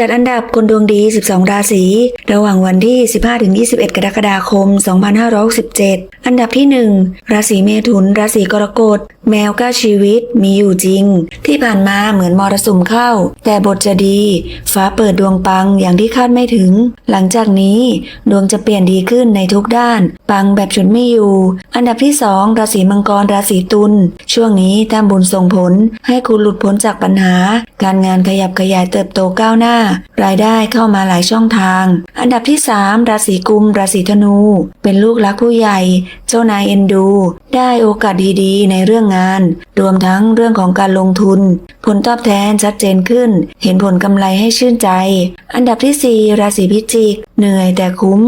จัดอันดับคนดวงดี 12 ราศี ระหว่างวันที่ 15-21 กรกฎาคม 2567 อันดับที่ 1 ราศีเมถุน ราศีกรกฎ แมวก้าชีวิตมีอยู่จริง ที่ผ่านมาเหมือนมรสุมเข้า แต่บทจะดี ฟ้าเปิดดวงปังอย่างที่คาดไม่ถึง หลังจากนี้ดวงจะเปลี่ยนดีขึ้นในทุกด้าน ปังแบบฉุดไม่อยู่ อันดับที่2ราศีมังกรราศีตุลช่วงนี้ทำบุญส่งผล ให้คุณหลุดพ้นจากปัญหา การงานขยับขยายเติบโตก้าวหน้า รายได้เข้ามาหลายช่องทาง อันดับที่3ราศีกุม ราศีธนู เป็นลูกรักผู้ใหญ่ เจ้านายเอ็นดู ได้โอกาสดีๆ ในเรื่องงานาน รวมทั้งเรื่องของการลงทุน ผลตอบแทนชัดเจนขึ้น เห็นผลกำไรให้ชื่นใจ อันดับที่ 4 ราศีพิจิก เหนื่อยแต่คุ้ม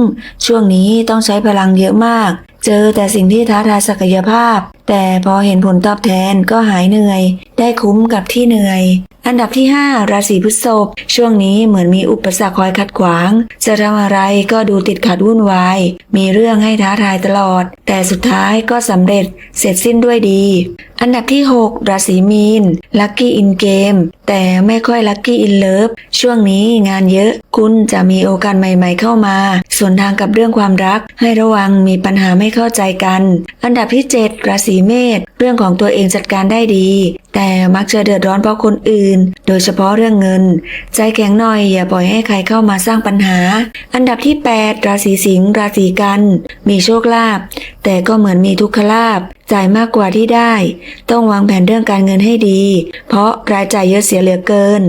ช่วงนี้ต้องใช้พลังเยอะมาก เจอแต่สิ่งที่ท้าทายศักยภาพ แต่พอเห็นผลตอบแทนก็หายเหนื่อย ได้คุ้มกับที่เหนื่อย อันดับที่ 5 ราศีพฤษภช่วงนี้เหมือนมีอุปสรรคคอยขัดขวาง จะทำอะไรก็ดูติดขัดวุ่นวาย มีเรื่องให้ท้าทายตลอด แต่สุดท้ายก็สำเร็จเสร็จสิ้นด้วยดี อันดับที่ 6 ราศีมีน ลัคกี้อินเกม แต่ไม่ค่อยลัคกี้อินเลิฟ ช่วงนี้งานเยอะ คุณจะมีโอกาสใหม่ๆเข้ามา ส่วนทางกับเรื่องความรัก ให้ระวังมีปัญหาไม่เข้าใจกัน อันดับที่ 7 ราศีเมษ เรื่องของตัวเองจัดการได้ดี แต่มักจะเดือดร้อนเพราะคนอื่น โดยเฉพาะเรื่องเงิน ใจแข็งหน่อยอย่าปล่อยให้ใครเข้ามาสร้างปัญหา อันดับที่ 8 ราศีสิงห์ ราศีกัน มีโชคลาภ แต่ก็เหมือนมีทุกขลาภ จ่ายมากกว่าที่ได้ ต้องวางแผนเรื่องการเงินให้ดี เพราะรายจ่ายเยอะเสียเหลือเกิน